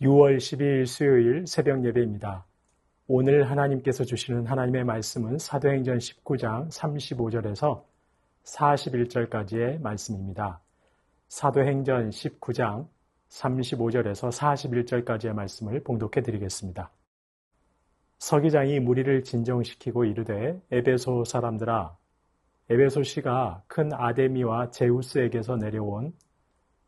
6월 10일 수요일 새벽 예배입니다. 오늘 하나님께서 주시는 하나님의 말씀은 사도행전 19장 35절에서 41절까지의 말씀입니다. 사도행전 19장 35절에서 41절까지의 말씀을 봉독해 드리겠습니다. 서기장이 무리를 진정시키고 이르되 에베소 사람들아 에베소 시가 큰 아데미와 제우스에게서 내려온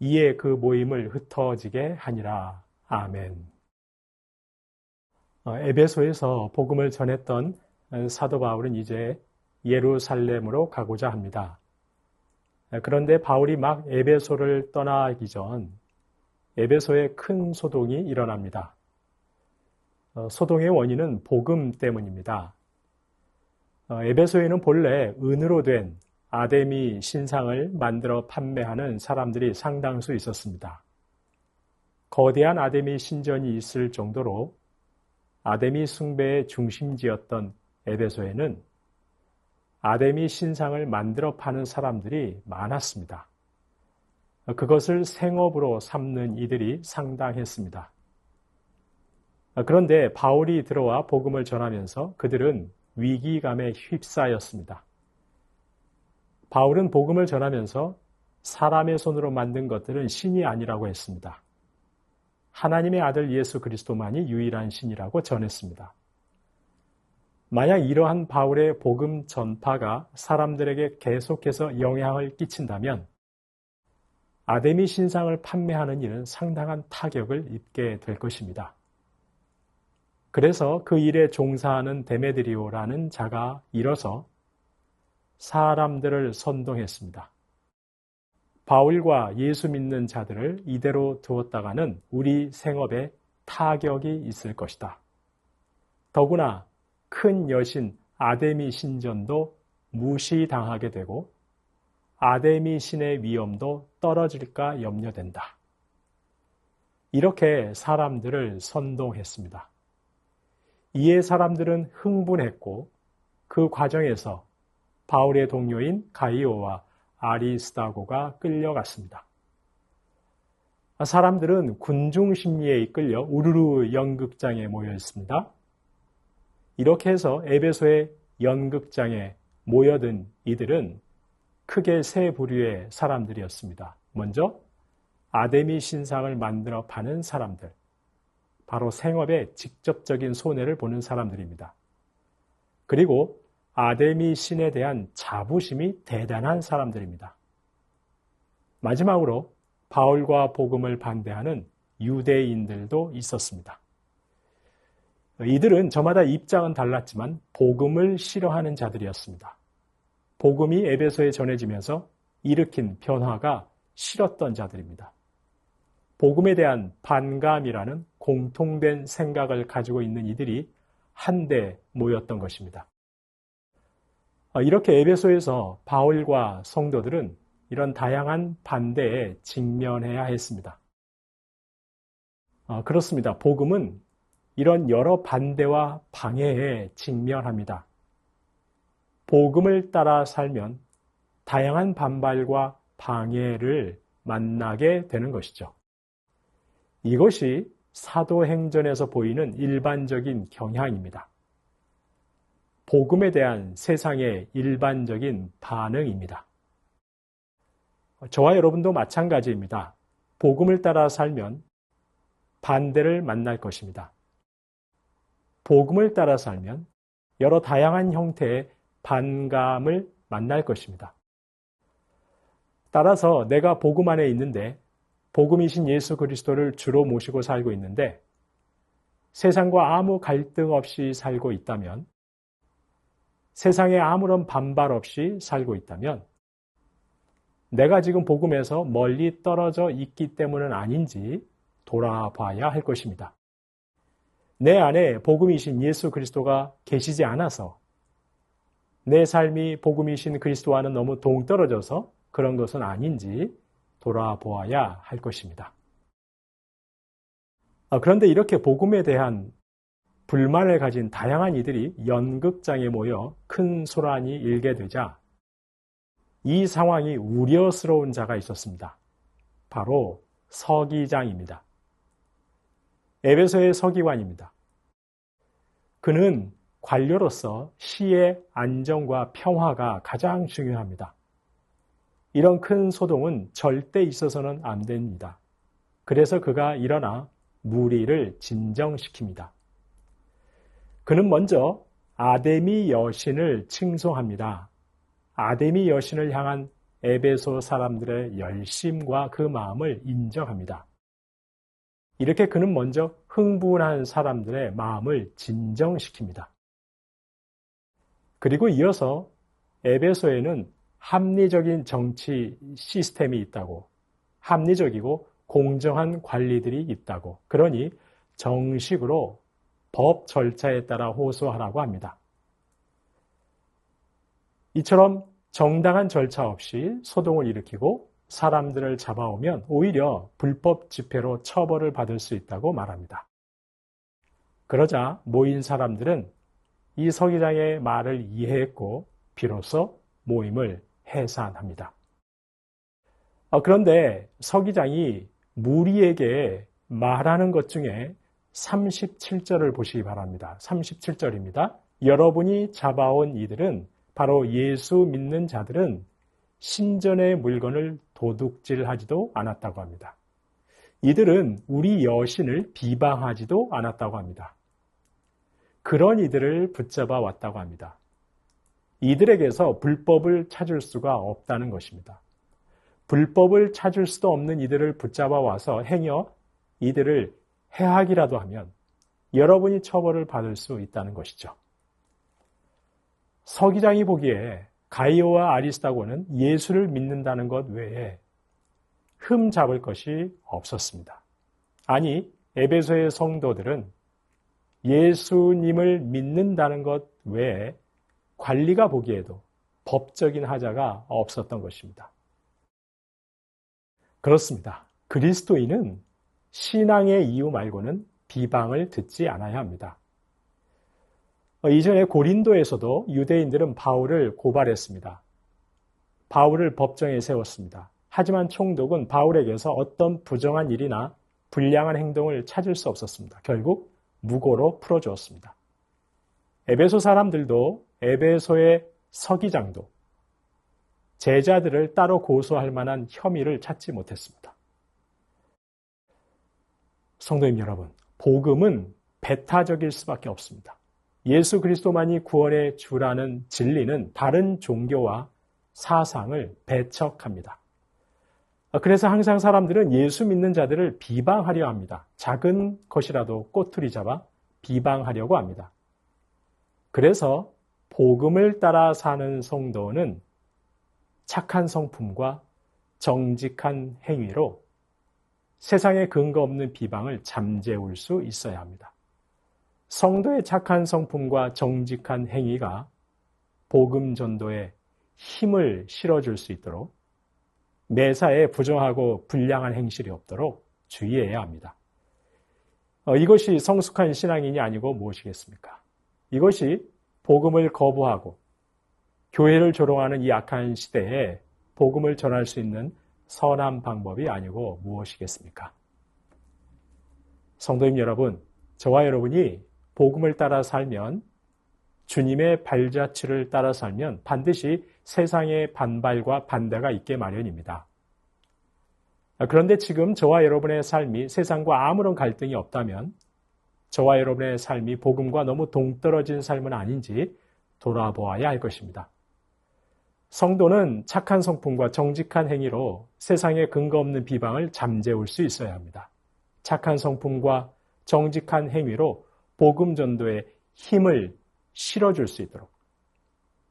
이에 그 모임을 흩어지게 하니라. 아멘. 어, 에베소에서 복음을 전했던 사도 바울은 이제 예루살렘으로 가고자 합니다. 그런데 바울이 막 에베소를 떠나기 전 에베소에 큰 소동이 일어납니다. 어, 소동의 원인은 복음 때문입니다. 어, 에베소에는 본래 은으로 된 아데미 신상을 만들어 판매하는 사람들이 상당수 있었습니다. 거대한 아데미 신전이 있을 정도로 아데미 숭배의 중심지였던 에베소에는 아데미 신상을 만들어 파는 사람들이 많았습니다. 그것을 생업으로 삼는 이들이 상당했습니다. 그런데 바울이 들어와 복음을 전하면서 그들은 위기감에 휩싸였습니다. 바울은 복음을 전하면서 사람의 손으로 만든 것들은 신이 아니라고 했습니다. 하나님의 아들 예수 그리스도만이 유일한 신이라고 전했습니다. 만약 이러한 바울의 복음 전파가 사람들에게 계속해서 영향을 끼친다면 아데미 신상을 판매하는 일은 상당한 타격을 입게 될 것입니다. 그래서 그 일에 종사하는 데메드리오라는 자가 일어서 사람들을 선동했습니다. 바울과 예수 믿는 자들을 이대로 두었다가는 우리 생업에 타격이 있을 것이다. 더구나 큰 여신 아데미 신전도 무시당하게 되고 아데미 신의 위엄도 떨어질까 염려된다. 이렇게 사람들을 선동했습니다. 이에 사람들은 흥분했고 그 과정에서 바울의 동료인 가이오와 아리스다고가 끌려갔습니다. 사람들은 군중 심리에 이끌려 우르르 연극장에 모여 있습니다. 이렇게 해서 에베소의 연극장에 모여든 이들은 크게 세 부류의 사람들이었습니다. 먼저 아데미 신상을 만들어 파는 사람들. 바로 생업에 직접적인 손해를 보는 사람들입니다. 그리고 아데미 신에 대한 자부심이 대단한 사람들입니다. 마지막으로 바울과 복음을 반대하는 유대인들도 있었습니다. 이들은 저마다 입장은 달랐지만 복음을 싫어하는 자들이었습니다. 복음이 에베소에 전해지면서 일으킨 변화가 싫었던 자들입니다. 복음에 대한 반감이라는 공통된 생각을 가지고 있는 이들이 한데 모였던 것입니다. 어, 이렇게 에베소에서 바울과 성도들은 이런 다양한 반대에 직면해야 했습니다. 어, 그렇습니다. 복음은 이런 여러 반대와 방해에 직면합니다. 복음을 따라 살면 다양한 반발과 방해를 만나게 되는 것이죠. 이것이 사도행전에서 보이는 일반적인 경향입니다. 복음에 대한 세상의 일반적인 반응입니다. 저와 여러분도 마찬가지입니다. 복음을 따라 살면 반대를 만날 것입니다. 복음을 따라 살면 여러 다양한 형태의 반감을 만날 것입니다. 따라서 내가 복음 안에 있는데 복음이신 예수 그리스도를 주로 모시고 살고 있는데 세상과 아무 갈등 없이 살고 있다면 세상에 아무런 반발 없이 살고 있다면 내가 지금 복음에서 멀리 떨어져 있기 때문은 아닌지 돌아봐야 할 것입니다. 내 안에 복음이신 예수 그리스도가 계시지 않아서 내 삶이 복음이신 그리스도와는 너무 동떨어져서 그런 것은 아닌지 돌아보아야 할 것입니다. 아, 그런데 이렇게 복음에 대한 불만을 가진 다양한 이들이 연극장에 모여 큰 소란이 일게 되자 이 상황이 우려스러운 자가 있었습니다. 바로 서기장입니다. 에베소의 서기관입니다. 그는 관료로서 시의 안정과 평화가 가장 중요합니다. 이런 큰 소동은 절대 있어서는 안 됩니다. 그래서 그가 일어나 무리를 진정시킵니다. 그는 먼저 아데미 여신을 칭송합니다. 아데미 여신을 향한 에베소 사람들의 열심과 그 마음을 인정합니다. 이렇게 그는 먼저 흥분한 사람들의 마음을 진정시킵니다. 그리고 이어서 에베소에는 합리적인 정치 시스템이 있다고, 합리적이고 공정한 관리들이 있다고, 그러니 정식으로 법 절차에 따라 호소하라고 합니다. 이처럼 정당한 절차 없이 소동을 일으키고 사람들을 잡아오면 오히려 불법 집회로 처벌을 받을 수 있다고 말합니다. 그러자 모인 사람들은 이 서기장의 말을 이해했고 비로소 모임을 해산합니다. 어, 그런데 서기장이 무리에게 말하는 것 중에 37절을 보시기 바랍니다. 37절입니다. 여러분이 잡아온 이들은 바로 예수 믿는 자들은 신전의 물건을 도둑질하지도 않았다고 합니다. 이들은 우리 여신을 비방하지도 않았다고 합니다. 그런 이들을 붙잡아 왔다고 합니다. 이들에게서 불법을 찾을 수가 없다는 것입니다. 불법을 찾을 수도 없는 이들을 붙잡아 와서 행여 이들을 해하기라도 하면 여러분이 처벌을 받을 수 있다는 것이죠. 서기장이 보기에 가이오와 아리스타고는 예수를 믿는다는 것 외에 흠 잡을 것이 없었습니다. 아니, 에베소의 성도들은 예수님을 믿는다는 것 외에 관리가 보기에도 법적인 하자가 없었던 것입니다. 그렇습니다. 그리스도인은 신앙의 이유 말고는 비방을 듣지 않아야 합니다. 어, 이전에 고린도에서도 유대인들은 바울을 고발했습니다. 바울을 법정에 세웠습니다. 하지만 총독은 바울에게서 어떤 부정한 일이나 불량한 행동을 찾을 수 없었습니다. 결국 무고로 풀어주었습니다. 에베소 사람들도 에베소의 서기장도 제자들을 따로 고소할 만한 혐의를 찾지 못했습니다. 성도님 여러분, 복음은 배타적일 수밖에 없습니다. 예수 그리스도만이 구원의 주라는 진리는 다른 종교와 사상을 배척합니다. 그래서 항상 사람들은 예수 믿는 자들을 비방하려 합니다. 작은 것이라도 꼬투리 잡아 비방하려고 합니다. 그래서 복음을 따라 사는 성도는 착한 성품과 정직한 행위로 세상에 근거 없는 비방을 잠재울 수 있어야 합니다. 성도의 착한 성품과 정직한 행위가 복음 전도에 힘을 실어줄 수 있도록 매사에 부정하고 불량한 행실이 없도록 주의해야 합니다. 어, 이것이 성숙한 신앙인이 아니고 무엇이겠습니까? 이것이 복음을 거부하고 교회를 조롱하는 이 악한 시대에 복음을 전할 수 있는 선한 방법이 아니고 무엇이겠습니까? 성도님 여러분, 저와 여러분이 복음을 따라 살면 주님의 발자취를 따라 살면 반드시 세상의 반발과 반대가 있게 마련입니다. 그런데 지금 저와 여러분의 삶이 세상과 아무런 갈등이 없다면 저와 여러분의 삶이 복음과 너무 동떨어진 삶은 아닌지 돌아보아야 할 것입니다. 성도는 착한 성품과 정직한 행위로 세상에 근거 없는 비방을 잠재울 수 있어야 합니다. 착한 성품과 정직한 행위로 복음 전도에 힘을 실어줄 수 있도록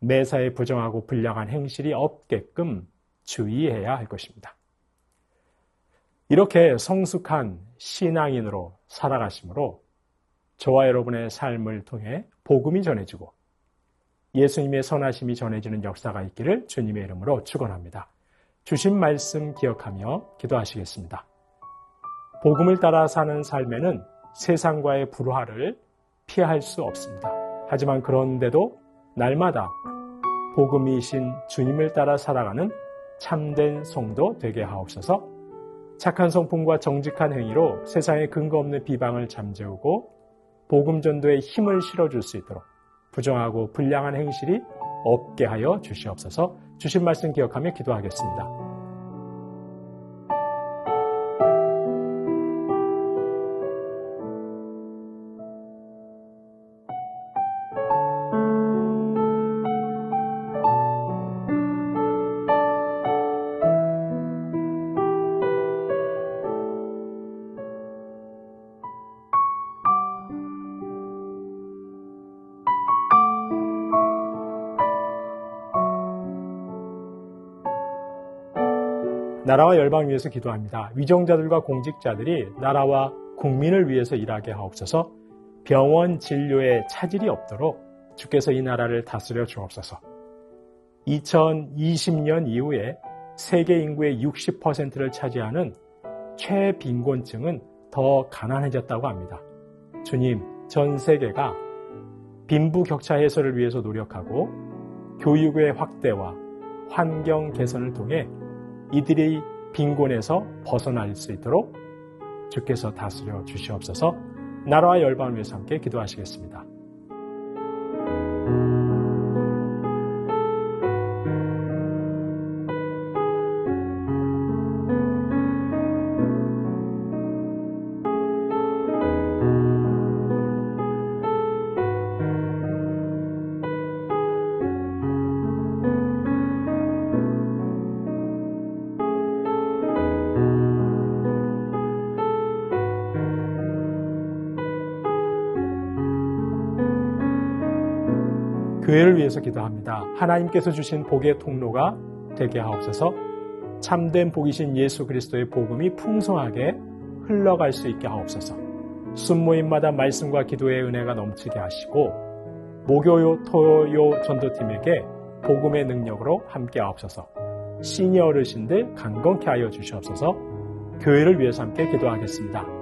매사에 부정하고 불량한 행실이 없게끔 주의해야 할 것입니다. 이렇게 성숙한 신앙인으로 살아가심으로 저와 여러분의 삶을 통해 복음이 전해지고 예수님의 선하심이 전해지는 역사가 있기를 주님의 이름으로 축원합니다. 주신 말씀 기억하며 기도하시겠습니다. 복음을 따라 사는 삶에는 세상과의 불화를 피할 수 없습니다. 하지만 그런데도 날마다 복음이신 주님을 따라 살아가는 참된 성도 되게 하옵소서 착한 성품과 정직한 행위로 세상에 근거 없는 비방을 잠재우고 복음 전도에 힘을 실어줄 수 있도록 부정하고 불량한 행실이 없게 하여 주시옵소서 주신 말씀 기억하며 기도하겠습니다. 나라와 열방 위해서 기도합니다. 위정자들과 공직자들이 나라와 국민을 위해서 일하게 하옵소서 병원 진료에 차질이 없도록 주께서 이 나라를 다스려 주옵소서 2020년 이후에 세계 인구의 60%를 차지하는 최빈곤층은 더 가난해졌다고 합니다. 주님, 전 세계가 빈부 격차 해소를 위해서 노력하고 교육의 확대와 환경 개선을 통해 이들이 빈곤에서 벗어날 수 있도록 주께서 다스려 주시옵소서 나라와 열방을 위해서 함께 기도하시겠습니다. 교회를 위해서 기도합니다. 하나님께서 주신 복의 통로가 되게 하옵소서 참된 복이신 예수 그리스도의 복음이 풍성하게 흘러갈 수 있게 하옵소서 순모임마다 말씀과 기도의 은혜가 넘치게 하시고 목요요 토요 전도팀에게 복음의 능력으로 함께 하옵소서 시니어 어르신들 강건케 하여 주시옵소서 교회를 위해서 함께 기도하겠습니다.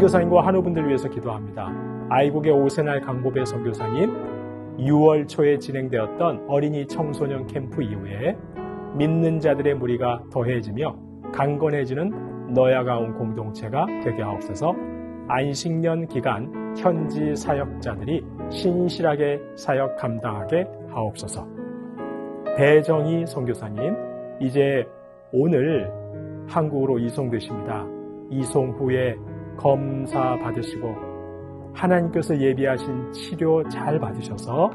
선교사님과 한우분들 위해서 기도합니다. 아이국의 오세날 강보배 선교사님, 6월 초에 진행되었던 어린이 청소년 캠프 이후에 믿는 자들의 무리가 더해지며 강건해지는 너야가온 공동체가 되게 하옵소서 안식년 기간 현지 사역자들이 신실하게 사역 감당하게 하옵소서 배정희 선교사님 이제 오늘 한국으로 이송되십니다. 이송 후에 검사 받으시고 하나님께서 예비하신 치료 잘 받으셔서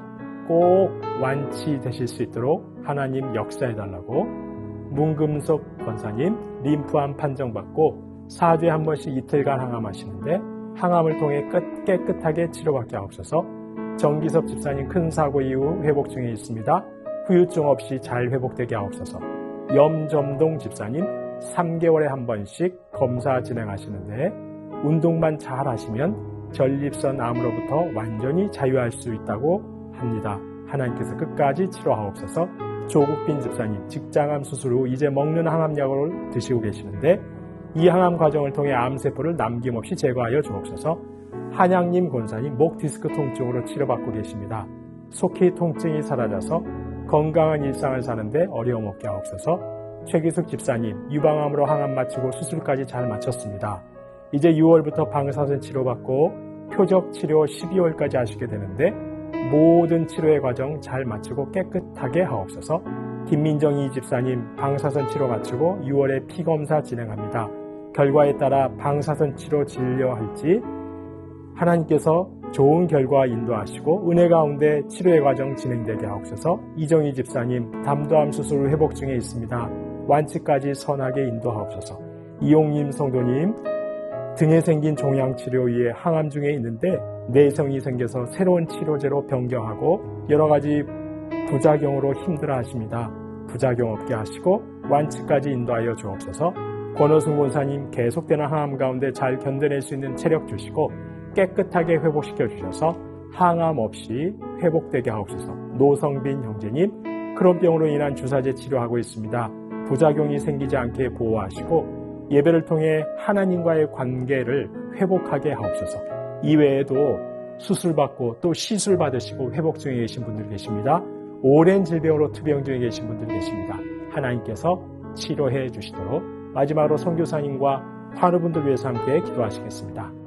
꼭 완치되실 수 있도록 하나님 역사해 달라고 문금석 권사님 림프암 판정받고 4주에 한 번씩 이틀간 항암하시는데 항암을 통해 끝, 깨끗하게 치료받게 하옵소서 정기섭 집사님 큰 사고 이후 회복 중에 있습니다. 후유증 없이 잘 회복되게 하옵소서 염점동 집사님 3개월에 한 번씩 검사 진행하시는데 운동만 잘 하시면 전립선 암으로부터 완전히 자유할 수 있다고 합니다. 하나님께서 끝까지 치료하옵소서 조국빈 집사님 직장암 수술 후 이제 먹는 항암약을 드시고 계시는데 이 항암 과정을 통해 암세포를 남김없이 제거하여 주옵소서 한양님 권사님 목 디스크 통증으로 치료받고 계십니다. 속히 통증이 사라져서 건강한 일상을 사는데 어려움 없게 하옵소서 최기숙 집사님 유방암으로 항암 마치고 수술까지 잘 마쳤습니다. 이제 6월부터 방사선 치료받고 표적 치료 12월까지 하시게 되는데 모든 치료의 과정 잘 마치고 깨끗하게 하옵소서 김민정이 집사님 방사선 치료 마치고 6월에 피검사 진행합니다. 결과에 따라 방사선 치료 진료할지 하나님께서 좋은 결과 인도하시고 은혜 가운데 치료의 과정 진행되게 하옵소서 이정희 집사님 담도암 수술 회복 중에 있습니다. 완치까지 선하게 인도하옵소서 이용님 성도님 등에 생긴 종양 치료 위에 항암 중에 있는데 내성이 생겨서 새로운 치료제로 변경하고 여러 가지 부작용으로 힘들어 하십니다. 부작용 없게 하시고 완치까지 인도하여 주옵소서 권호승 본사님 계속되는 항암 가운데 잘 견뎌낼 수 있는 체력 주시고 깨끗하게 회복시켜 주셔서 항암 없이 회복되게 하옵소서. 노성빈 형제님, 크론병으로 인한 주사제 치료하고 있습니다. 부작용이 생기지 않게 보호하시고 예배를 통해 하나님과의 관계를 회복하게 하옵소서. 이외에도 수술받고 또 시술 받으시고 회복 중에 계신 분들 계십니다. 오랜 질병으로 투병 중에 계신 분들 계십니다. 하나님께서 치료해 주시도록 마지막으로 선교사님과 환우분들 위해서 함께 기도하시겠습니다.